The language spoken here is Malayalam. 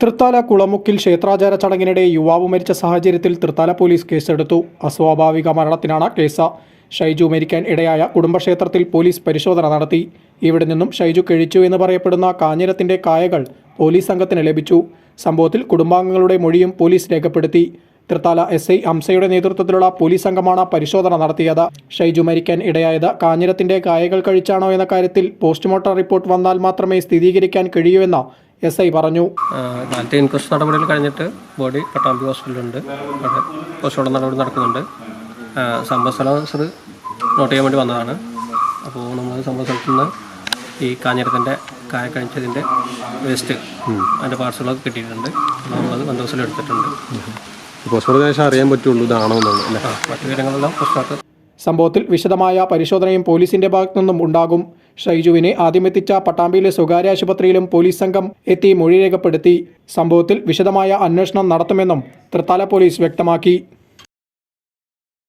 തൃത്താല കുളമുക്കിൽ ക്ഷേത്രാചാര ചടങ്ങിനിടെ യുവാവ് മരിച്ച സാഹചര്യത്തിൽ തൃത്താല പോലീസ് കേസെടുത്തു. അസ്വാഭാവിക മരണത്തിനാണ് കേസ്. ഷൈജു മരിക്കാൻ ഇടയായ കുടുംബക്ഷേത്രത്തിൽ പോലീസ് പരിശോധന നടത്തി. ഇവിടെ നിന്നും ഷൈജു കഴിച്ചു എന്ന് പറയപ്പെടുന്ന കാഞ്ഞിരത്തിന്റെ കായകൾ പോലീസ് സംഘത്തിന് ലഭിച്ചു. സംഭവത്തിൽ കുടുംബാംഗങ്ങളുടെ മൊഴിയും പോലീസ് രേഖപ്പെടുത്തി. തൃത്താല എസ് ഐ അംസയുടെ നേതൃത്വത്തിലുള്ള പോലീസ് സംഘമാണ് പരിശോധന നടത്തിയത്. ഷൈജു മരിക്കാൻ ഇടയായത് കാഞ്ഞിരത്തിന്റെ കായകൾ കഴിച്ചാണോ എന്ന കാര്യത്തിൽ പോസ്റ്റ്മോർട്ടം റിപ്പോർട്ട് വന്നാൽ മാത്രമേ സ്ഥിരീകരിക്കാൻ കഴിയൂ എന്ന് എസ് ഐ പറഞ്ഞു. ആ, കാലത്തെ ഇൻക്വസ്റ്റ് നടപടികൾ കഴിഞ്ഞിട്ട് ബോഡി പട്ടാമ്പി ഹോസ്പിറ്റലുണ്ട് അവിടെ പോസ്റ്റ്മോർട്ടം നടപടി നടക്കുന്നുണ്ട്. സംഭവസ്ഥലം സർ നോട്ട് ചെയ്യാൻ വേണ്ടി വന്നതാണ്. അപ്പോൾ നമ്മൾ സംഭവസ്ഥലത്ത് നിന്ന് ഈ കാഞ്ഞിരത്തിന്റെ കായ കഴിച്ചതിന്റെ വേസ്റ്റ് അതിന്റെ പാർസലൊക്കെ കിട്ടിയിട്ടുണ്ട്. നമ്മളത് ബന്ധോസിൽ എടുത്തിട്ടുണ്ട്. പോസ്റ്റ്മോർട്ടം ശേഷം അറിയാൻ പറ്റുള്ളൂ ഇതാണോ മറ്റു പോസ്റ്റ്മോർട്ടം സംഭവത്തിൽ വിശദമായ പരിശോധനയും പോലീസിന്റെ ഭാഗത്തു നിന്നും ഉണ്ടാകും. ഷൈജുവിനെ ആദ്യമെത്തിച്ച പട്ടാമ്പിയിലെ സ്വകാര്യ ആശുപത്രിയിലും പോലീസ് സംഘം എത്തി മൊഴി രേഖപ്പെടുത്തി. സംഭവത്തിൽ വിശദമായ അന്വേഷണം നടത്തുമെന്നും തൃത്താല പോലീസ് വ്യക്തമാക്കി.